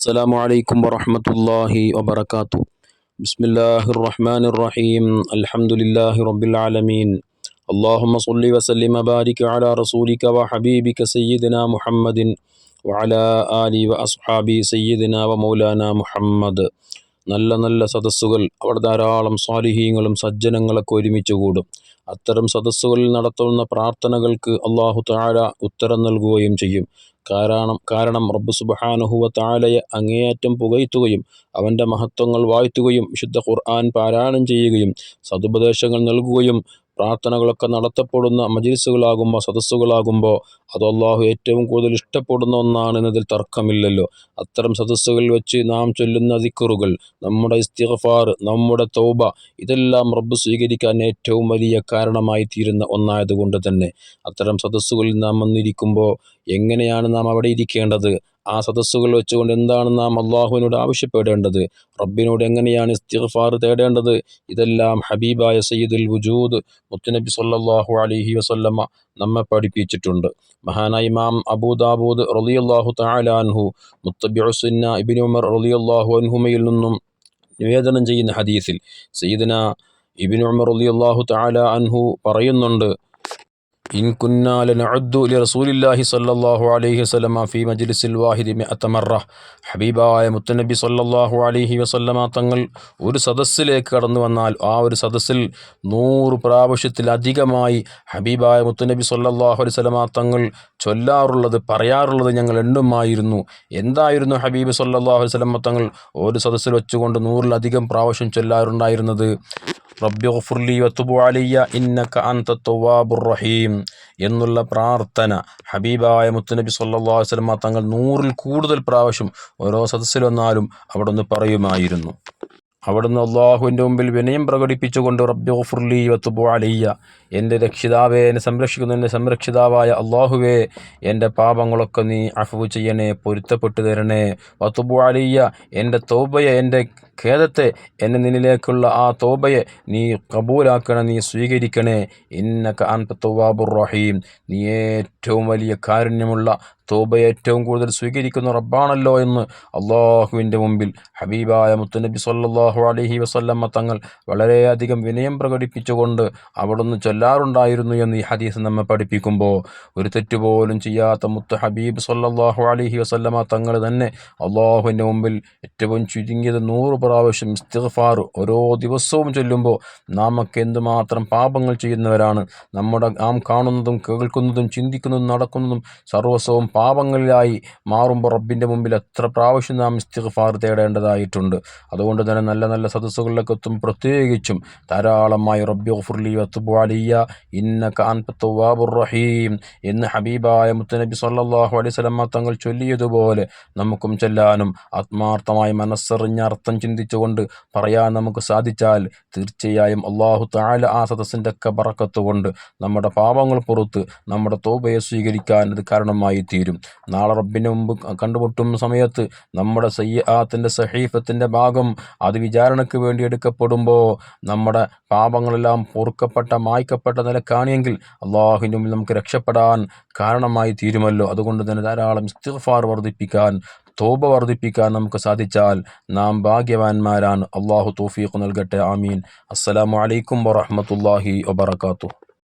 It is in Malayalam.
السلام عليكم ورحمة الله وبركاته بسم الله الرحمن الرحيم الحمد لله رب العالمين اللهم صل وسلم وبارك على رسولك وحبيبك سيدنا محمد وعلى آله وأصحابه سيدنا ومولانا محمد നല്ല നല്ല സദസ്സുകൾ അവിടെ ധാരാളം സ്വാലിഹീങ്ങളും സജ്ജനങ്ങളൊക്കെ ഒരുമിച്ച് കൂടും. അത്തരം സദസ്സുകളിൽ നടത്തുന്ന പ്രാർത്ഥനകൾക്ക് അള്ളാഹു താഴ ഉത്തരം നൽകുകയും ചെയ്യും. കാരണം കാരണം റബ്ബ് സുബഹാനുഹുവ താലയെ അങ്ങേയറ്റം പുകയ്ത്തുകയും അവന്റെ മഹത്വങ്ങൾ വാഴ്ത്തുകയും വിശുദ്ധ ഖുർആൻ പാരായണം ചെയ്യുകയും സതുപദേശങ്ങൾ നൽകുകയും പ്രാർത്ഥനകളൊക്കെ നടത്തപ്പെടുന്ന മജിൽസുകളാകുമ്പോൾ സദസ്സുകളാകുമ്പോൾ അത് അള്ളാഹു ഏറ്റവും കൂടുതൽ ഇഷ്ടപ്പെടുന്ന ഒന്നാണ് എന്നതിൽ തർക്കമില്ലല്ലോ. അത്തരം സദസ്സുകളിൽ വെച്ച് നാം ചൊല്ലുന്ന ദിക്കറുകൾ നമ്മുടെ ഇസ്തിഗ്ഫാർ നമ്മുടെ തൗബ ഇതെല്ലാം റബ്ബ് സ്വീകരിക്കാൻ ഏറ്റവും വലിയ കാരണമായി തീരുന്ന ഒന്നായതുകൊണ്ട് തന്നെ. അത്തരം സദസ്സുകളിൽ നാം വന്നിരിക്കുമ്പോൾ എങ്ങനെയാണ് നാം അവിടെ ഇരിക്കേണ്ടത്? ആ സദസ്സുകൾ വെച്ചുകൊണ്ട് എന്താണ് നാം അള്ളാഹുവിനോട് ആവശ്യപ്പെടേണ്ടത്? റബ്ബിനോട് എങ്ങനെയാണ് ഇസ്തിഗ്ഫാർ തേടേണ്ടത്? ഇതെല്ലാം ഹബീബായ സയ്യിദുൽ വുജൂദ് മുത്തുനബി സല്ലാഹു അലൈഹി വസല്ലമ നമ്മെ പഠിപ്പിച്ചിട്ടുണ്ട്. മഹാനായ ഇമാം അബൂദാബൂദ് റളിയല്ലാഹു തആല അൻഹു മുത്തബിഉസുന്ന ഇബിൻ ഉമർ റളിയല്ലാഹു അൻഹുമയിൽ നിന്നും നിവേദനം ചെയ്യുന്ന ഹദീസിൽ സയ്യിദന ഇബിൻ ഉമർ റളിയല്ലാഹു തആല അൻഹു പറയുന്നുണ്ട് ഹബീബായ മുത്തനബി സല്ലാഹു അലഹി വസല്ലമ തങ്ങൾ ഒരു സദസ്സിലേക്ക് കടന്നു വന്നാൽ ആ ഒരു സദസ്സിൽ നൂറ് പ്രാവശ്യത്തിലധികമായി ഹബീബായ മുത്തനബി സല്ലാഹു അലൈഹി വസല്ലമ തങ്ങൾ ചൊല്ലാറുള്ളത് പറയാറുള്ളത് ഞങ്ങൾ എണ്ണുമായിരുന്നു. എന്തായിരുന്നു ഹബീബ് സല്ലാഹു അലൈഹി സ്വലമ തങ്ങൾ ഒരു സദസ്സിൽ വെച്ചുകൊണ്ട് നൂറിലധികം പ്രാവശ്യം ചൊല്ലാറുണ്ടായിരുന്നത്? റബ്ബി ഗഫുർലി വത്തുബു അലിയ ഇന്നക അന്ത റഹീം എന്നുള്ള പ്രാർത്ഥന ഹബീബായ മുത്തുനബി സല്ലാ അലൈഹി വസല്ലമ തങ്ങൾ നൂറിൽ കൂടുതൽ പ്രാവശ്യം ഓരോ സദസ്സിൽ വന്നാലും അവിടെ ഒന്ന് പറയുമായിരുന്നു. അവിടുന്ന് അള്ളാഹുവിന്റെ മുമ്പിൽ വിനയം പ്രകടിപ്പിച്ചുകൊണ്ട് റബ്ബി വത്തുബോ അലിയ എന്റെ രക്ഷിതാവേ എന്നെ സംരക്ഷിക്കുന്ന എന്റെ സംരക്ഷിതാവായ അള്ളാഹുവേ എന്റെ പാപങ്ങളൊക്കെ നീ അഫു ചെയ്യണേ പൊരുത്തപ്പെട്ടു തരണേ. വത്തുബോ അലിയ എന്റെ തോബയെ എന്റെ ഖേദത്തെ എന്നെ നിന്നിലേക്കുള്ള ആ തോബയെ നീ കബൂലാക്കണേ നീ സ്വീകരിക്കണേ. ഇന്നക അൻപത്തുവാബുർ റഹീം. നീ ഏറ്റവും വലിയ കാരുണ്യമുള്ള തോബ ഏറ്റവും കൂടുതൽ സ്വീകരിക്കുന്ന റബ്ബാണല്ലോ എന്ന് അള്ളാഹുവിന്റെ മുമ്പിൽ ഹബീബായ മുത്തുനബി സല്ലാഹു അലഹി വസല്ലമ്മ തങ്ങൾ വളരെയധികം വിനയം പ്രകടിപ്പിച്ചുകൊണ്ട് അവിടുന്ന് ചൊല്ലാറുണ്ടായിരുന്നു എന്ന് ഈ ഹദീസ് നമ്മെ പഠിപ്പിക്കുമ്പോൾ ഒരു തെറ്റുപോലും ചെയ്യാത്ത മുത്ത് ഹബീബ് സല്ലാഹു അലഹി വസല്ലമ്മ തങ്ങൾ തന്നെ അള്ളാഹുവിന്റെ മുമ്പിൽ ഏറ്റവും ചുരുങ്ങിയത് നൂറ് പ്രാവശ്യം ഇസ്തിഫാർ ഓരോ ദിവസവും ചൊല്ലുമ്പോൾ നാമൊക്കെ എന്തുമാത്രം പാപങ്ങൾ ചെയ്യുന്നവരാണ്. നമ്മുടെ നാം കാണുന്നതും കേൾക്കുന്നതും ചിന്തിക്കുന്നതും നടക്കുന്നതും സർവസ്വവും പാപങ്ങളിലായി മാറുമ്പോൾ റബ്ബിന്റെ മുമ്പിൽ എത്ര പ്രാവശ്യം നാം ഇസ്തിഗ്ഫാർ തേടേണ്ടതായിട്ടുണ്ട്. അതുകൊണ്ട് തന്നെ നല്ല നല്ല സദസ്സുകളിലൊക്കെ എത്തും. പ്രത്യേകിച്ചും ധാരാളമായി റബ്ബി ഗഫുർലി വത്തുബാലിയ ഇന്ന കാൻപത്തുവാബുറഹീം എന്ന് ഹബീബായ മുത്തനബി സല്ലാഹു അലൈഹി സ്വലമ്മ തങ്ങൾ ചൊല്ലിയതുപോലെ നമുക്കും ചെല്ലാനും ആത്മാർത്ഥമായി മനസ്സറിഞ്ഞ അർത്ഥം ചിന്തിച്ചുകൊണ്ട് പറയാൻ നമുക്ക് സാധിച്ചാൽ തീർച്ചയായും അള്ളാഹു താല ആ സദസ്സിന്റെ ഒക്കെ പറക്കത്തുകൊണ്ട് നമ്മുടെ പാപങ്ങൾ പുറത്ത് നമ്മുടെ തോബയെ സ്വീകരിക്കാൻ അത് കാരണമായി തീരും. നാളെ റബ്ബിന് മുമ്പ് കണ്ടുമുട്ടും സമയത്ത് നമ്മുടെ സയ്യാത്തിന്റെ സഹീഫത്തിന്റെ ഭാഗം അത് വിചാരണയ്ക്ക് വേണ്ടി എടുക്കപ്പെടുമ്പോൾ നമ്മുടെ പാപങ്ങളെല്ലാം പൊറുക്കപ്പെട്ട മായ്ക്കപ്പെട്ട നിലക്കാണെങ്കിൽ അള്ളാഹുവിന്റെ മുമ്പിൽ നമുക്ക് രക്ഷപ്പെടാൻ കാരണമായി തീരുമല്ലോ. അതുകൊണ്ട് തന്നെ ധാരാളം ഇസ്തിഗ്ഫാർ വർദ്ധിപ്പിക്കാൻ തോപ വർദ്ധിപ്പിക്കാൻ നമുക്ക് സാധിച്ചാൽ നാം ഭാഗ്യവാന്മാരാണ്. അള്ളാഹു തോഫീഖ് നൽകട്ടെ. ആമീൻ. അസ്സലാമു അലൈക്കും വറഹമത്തല്ലാഹി വബർക്കാത്തു